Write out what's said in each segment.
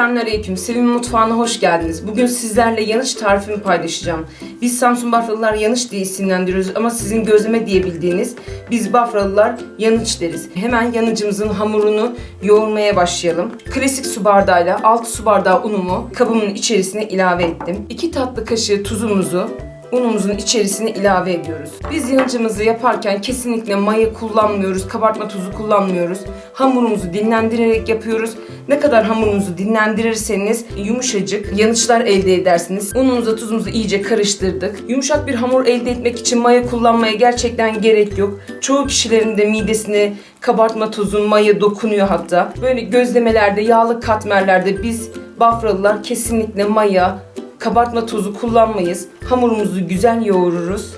Selamünaleyküm. Sevim Mutfağı'na hoş geldiniz. Bugün sizlerle yanıç tarifimi paylaşacağım. Biz Samsun Bafralılar yanıç diye isimlendiriyoruz ama sizin gözleme diyebildiğiniz biz Bafralılar yanıç deriz. Hemen yanıcımızın hamurunu yoğurmaya başlayalım. Klasik su bardağıyla 6 su bardağı unumu kabımın içerisine ilave ettim. 2 tatlı kaşığı tuzumuzu unumuzun içerisine ilave ediyoruz. Biz yanıcımızı yaparken kesinlikle maya kullanmıyoruz, kabartma tuzu kullanmıyoruz. Hamurumuzu dinlendirerek yapıyoruz. Ne kadar hamurunuzu dinlendirirseniz yumuşacık yanıçlar elde edersiniz. Unumuza tuzumuzu iyice karıştırdık. Yumuşak bir hamur elde etmek için maya kullanmaya gerçekten gerek yok. Çoğu kişilerin de midesine kabartma tuzu, maya dokunuyor hatta. Böyle gözlemelerde, yağlı katmerlerde biz Bafralılar kesinlikle maya, kabartma tozu kullanmayız. Hamurumuzu güzel yoğururuz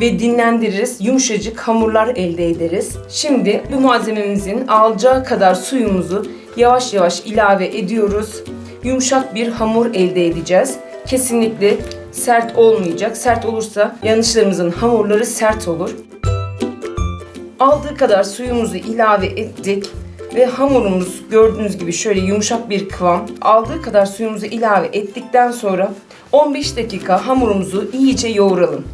ve dinlendiririz. Yumuşacık hamurlar elde ederiz. Şimdi bu malzememizin alacağı kadar suyumuzu yavaş yavaş ilave ediyoruz. Yumuşak bir hamur elde edeceğiz. Kesinlikle sert olmayacak. Sert olursa yanlışlarımızın hamurları sert olur. Aldığı kadar suyumuzu ilave ettik ve hamurumuz gördüğünüz gibi şöyle yumuşak bir kıvam. Aldığı kadar suyumuzu ilave ettikten sonra 15 dakika hamurumuzu iyice yoğuralım.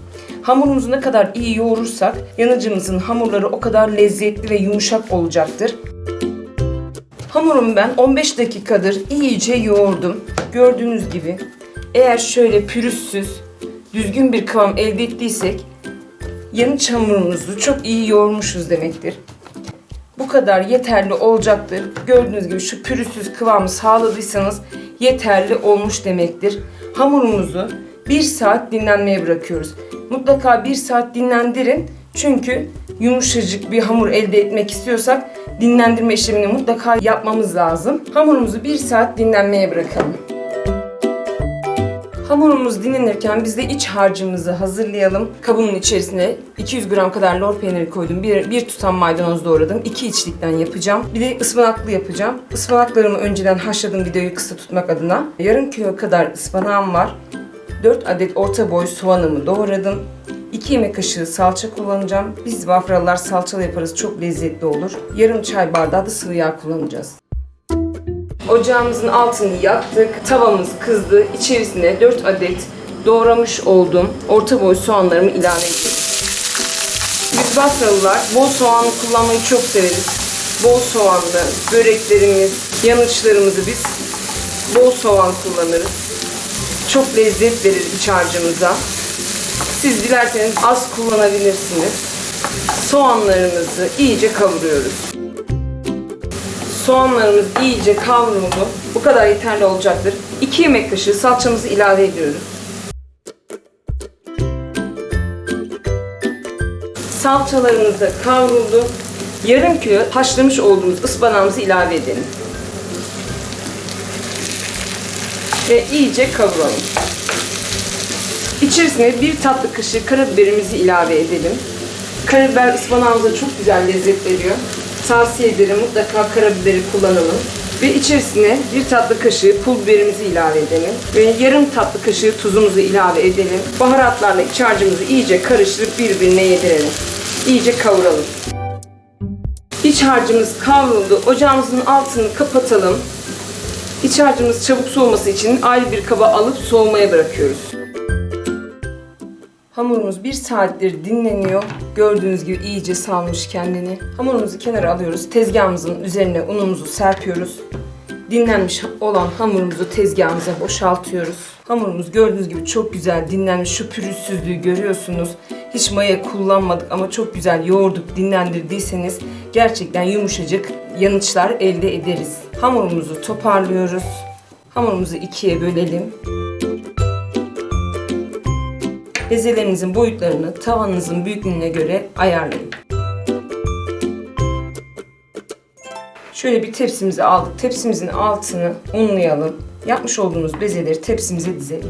Hamurumuzu ne kadar iyi yoğurursak yanıcımızın hamurları o kadar lezzetli ve yumuşak olacaktır. Hamurumu ben 15 dakikadır iyice yoğurdum. Gördüğünüz gibi eğer şöyle pürüzsüz, düzgün bir kıvam elde ettiysek yanıç hamurumuzu çok iyi yoğurmuşuz demektir. Bu kadar yeterli olacaktır. Gördüğünüz gibi şu pürüzsüz kıvamı sağladıysanız yeterli olmuş demektir. Hamurumuzu 1 saat dinlenmeye bırakıyoruz. Mutlaka 1 saat dinlendirin. Çünkü yumuşacık bir hamur elde etmek istiyorsak dinlendirme işlemini mutlaka yapmamız lazım. Hamurumuzu 1 saat dinlenmeye bırakalım. Hamurumuz dinlenirken biz de iç harcımızı hazırlayalım. Kabımın içerisine 200 gram kadar lor peyniri koydum. Bir, bir tutam maydanoz doğradım. İki içlikten yapacağım. Bir de ıspanaklı yapacağım. Ispanaklarımı önceden haşladım videoyu kısa tutmak adına. Yarım kilo kadar ıspanağım var. 4 adet orta boy soğanımı doğradım. 2 yemek kaşığı salça kullanacağım. Biz Bafralılar salçalı yaparız. Çok lezzetli olur. Yarım çay bardağı da sıvı yağ kullanacağız. Ocağımızın altını yaktık. Tavamız kızdı. İçerisine 4 adet doğramış olduğum orta boy soğanlarımı ilave ettim. Biz Basralılar bol soğanlı kullanmayı çok severiz. Bol soğanlı böreklerimiz, yanıçlarımızı biz bol soğan kullanırız. Çok lezzet verir iç harcımıza. Siz dilerseniz az kullanabilirsiniz. Soğanlarımızı iyice kavuruyoruz. Soğanlarımız iyice kavruldu. Bu kadar yeterli olacaktır. 2 yemek kaşığı salçamızı ilave ediyoruz. Salçalarımız da kavruldu. Yarım kilo haşlamış olduğumuz ıspanağımızı ilave edelim. Ve iyice kavuralım. İçerisine bir tatlı kaşığı karabiberimizi ilave edelim. Karabiber ıspanağımıza çok güzel lezzet veriyor. Tavsiye ederim mutlaka karabiberi kullanalım. Ve içerisine bir tatlı kaşığı pul biberimizi ilave edelim. Ve yarım tatlı kaşığı tuzumuzu ilave edelim. Baharatlarla iç harcımızı iyice karıştırıp birbirine yedirelim. İyice kavuralım. İç harcımız kavruldu. Ocağımızın altını kapatalım. İç harcımız çabuk soğuması için ayrı bir kaba alıp soğumaya bırakıyoruz. Hamurumuz bir saattir dinleniyor. Gördüğünüz gibi iyice salmış kendini. Hamurumuzu kenara alıyoruz. Tezgahımızın üzerine unumuzu serpiyoruz. Dinlenmiş olan hamurumuzu tezgahımıza boşaltıyoruz. Hamurumuz gördüğünüz gibi çok güzel dinlenmiş. Şu pürüzsüzlüğü görüyorsunuz. Hiç maya kullanmadık ama çok güzel yoğurduk, dinlendirdiyseniz gerçekten yumuşacık yanıçlar elde ederiz. Hamurumuzu toparlıyoruz. Hamurumuzu ikiye bölelim. Bezelerinizin boyutlarını tavanınızın büyüklüğüne göre ayarlayın. Şöyle bir tepsimizi aldık. Tepsimizin altını unlayalım. Yapmış olduğumuz bezeleri tepsimize dizelim.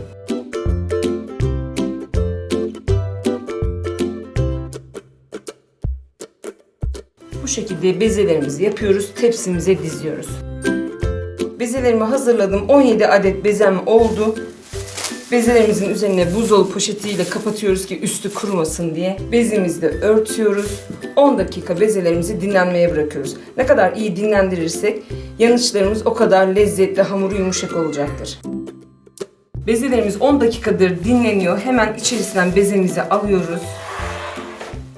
Bu şekilde bezelerimizi yapıyoruz. Tepsimize diziyoruz. Bezelerimi hazırladım. 17 adet bezem oldu. Bezelerimizin üzerine buzdolabı poşetiyle kapatıyoruz ki üstü kurumasın diye. Bezimizi de örtüyoruz. 10 dakika bezelerimizi dinlenmeye bırakıyoruz. Ne kadar iyi dinlendirirsek yanıçlarımız o kadar lezzetli, hamuru yumuşak olacaktır. Bezelerimiz 10 dakikadır dinleniyor. Hemen içerisinden bezemizi alıyoruz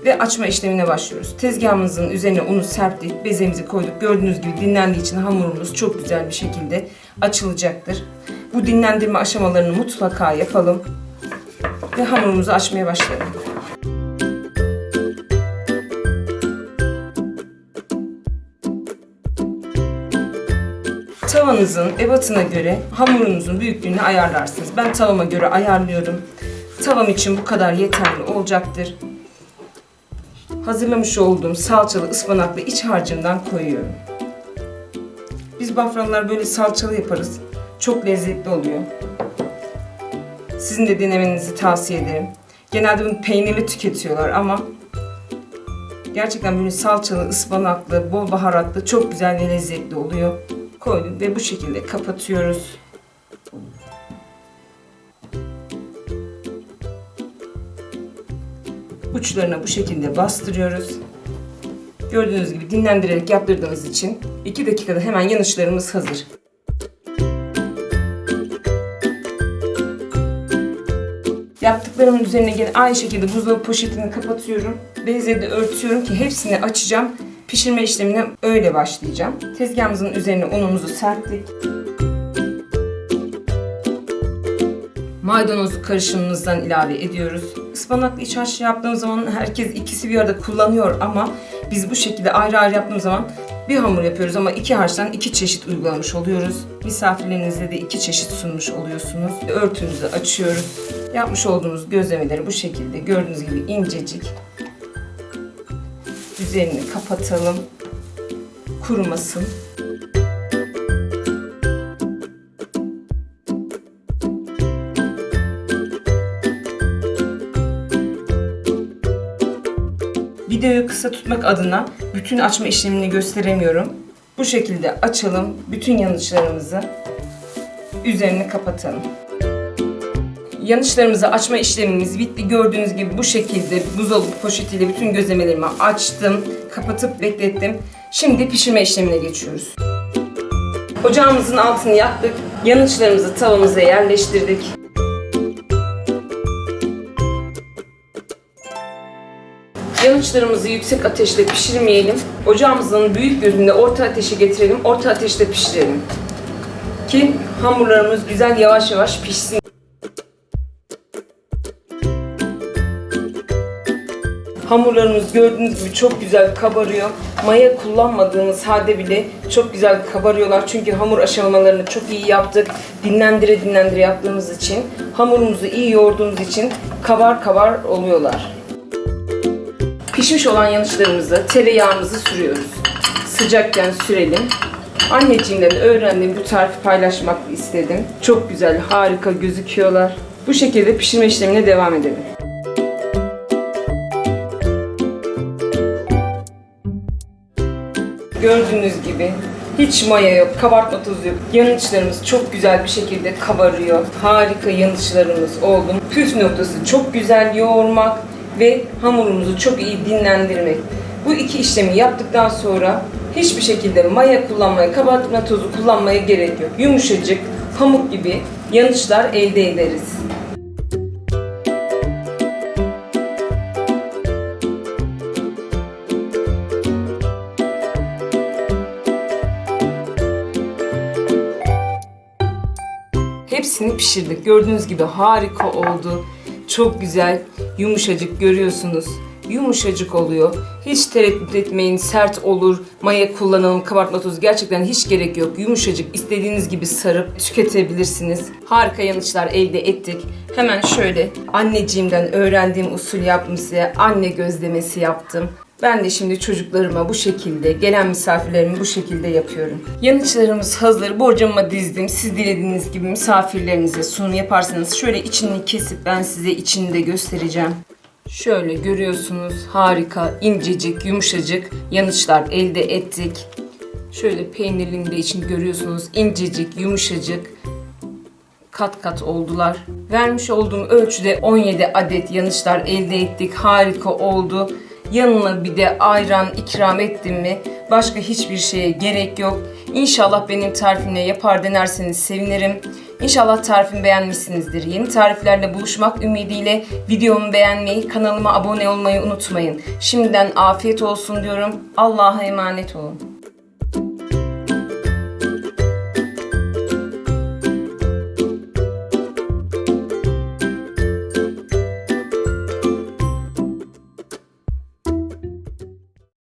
ve açma işlemine başlıyoruz. Tezgahımızın üzerine unu serptik, bezemizi koyduk. Gördüğünüz gibi dinlendiği için hamurumuz çok güzel bir şekilde açılacaktır. Bu dinlendirme aşamalarını mutlaka yapalım ve hamurumuzu açmaya başlayalım. Tavanızın ebatına göre hamurunuzun büyüklüğünü ayarlarsınız. Ben tavama göre ayarlıyorum. Tavam için bu kadar yeterli olacaktır. Hazırlamış olduğum salçalı ıspanaklı iç harcından koyuyorum. Biz bafralılar böyle salçalı yaparız. Çok lezzetli oluyor. Sizin de denemenizi tavsiye ederim. Genelde bunu peynirli tüketiyorlar ama gerçekten böyle salçalı, ıspanaklı, bol baharatlı çok güzel ve lezzetli oluyor. Koydum ve bu şekilde kapatıyoruz. Uçlarına bu şekilde bastırıyoruz. Gördüğünüz gibi dinlendirerek yaptırdığınız için 2 dakikada hemen yanışlarımız hazır. Yaptıklarımın üzerine gene aynı şekilde buzdolabı poşetini kapatıyorum. Bezle de örtüyorum ki hepsini açacağım. Pişirme işlemine öyle başlayacağım. Tezgahımızın üzerine unumuzu serptik. Maydanoz karışımımızdan ilave ediyoruz. Ispanaklı iç harç yaptığımız zaman herkes ikisi bir arada kullanıyor ama biz bu şekilde ayrı ayrı yaptığımız zaman bir hamur yapıyoruz ama iki harçtan iki çeşit uygulamış oluyoruz. Misafirlerinize de iki çeşit sunmuş oluyorsunuz. Örtümüzü açıyoruz. Yapmış olduğumuz gözlemeleri bu şekilde gördüğünüz gibi incecik. Üzerini kapatalım. Kurumasın. Videoyu kısa tutmak adına bütün açma işlemini gösteremiyorum. Bu şekilde açalım bütün yanıçlarımızı. Üzerini kapatalım. Yanıçlarımızı açma işlemimiz bitti. Gördüğünüz gibi bu şekilde buzdolabı poşetiyle bütün gözlemelerimi açtım. Kapatıp beklettim. Şimdi pişirme işlemine geçiyoruz. Ocağımızın altını yaktık. Yanıçlarımızı tavamıza yerleştirdik. Yanıçlarımızı yüksek ateşte pişirmeyelim. Ocağımızın büyük gözünde orta ateşe getirelim. Orta ateşte pişirelim. Ki hamurlarımız güzel yavaş yavaş pişsin. Hamurlarımız gördüğünüz gibi çok güzel kabarıyor. Maya kullanmadığımız halde bile çok güzel kabarıyorlar. Çünkü hamur aşamalarını çok iyi yaptık. Dinlendire dinlendire yaptığımız için, hamurumuzu iyi yoğurduğumuz için kabar kabar oluyorlar. Pişmiş olan yanıçlarımızı, tereyağımızı sürüyoruz. Sıcakken sürelim. Anneciğimden öğrendiğim bu tarifi paylaşmak istedim. Çok güzel, harika gözüküyorlar. Bu şekilde pişirme işlemine devam edelim. Gördüğünüz gibi hiç maya yok, kabartma tozu yok. Yanıçlarımız çok güzel bir şekilde kabarıyor. Harika yanıçlarımız oldu. Püf noktası çok güzel yoğurmak ve hamurumuzu çok iyi dinlendirmek. Bu iki işlemi yaptıktan sonra hiçbir şekilde maya kullanmaya, kabartma tozu kullanmaya gerek yok. Yumuşacık, pamuk gibi yanıçlar elde ederiz. Hepsini pişirdik. Gördüğünüz gibi harika oldu. Çok güzel, yumuşacık görüyorsunuz. Yumuşacık oluyor. Hiç tereddüt etmeyin. Sert olur. Maya kullanalım, kabartma tozu. Gerçekten hiç gerek yok. Yumuşacık istediğiniz gibi sarıp tüketebilirsiniz. Harika yanıçlar elde ettik. Hemen şöyle anneciğimden öğrendiğim usul yaptım size. Anne gözlemesi yaptım. Ben de şimdi çocuklarıma bu şekilde, gelen misafirlerime bu şekilde yapıyorum. Yanıçlarımız hazır. Borcamıma dizdim. Siz dilediğiniz gibi misafirlerinize sunum yaparsanız şöyle içini kesip ben size içini de göstereceğim. Şöyle görüyorsunuz harika, incecik, yumuşacık yanıçlar elde ettik. Şöyle peynirliğini de için görüyorsunuz incecik, yumuşacık kat kat oldular. Vermiş olduğum ölçüde 17 adet yanıçlar elde ettik. Harika oldu. Yanına bir de ayran ikram ettim mi başka hiçbir şeye gerek yok. İnşallah benim tarifimle yapar denerseniz sevinirim. İnşallah tarifimi beğenmişsinizdir. Yeni tariflerle buluşmak ümidiyle videomu beğenmeyi, kanalıma abone olmayı unutmayın. Şimdiden afiyet olsun diyorum. Allah'a emanet olun.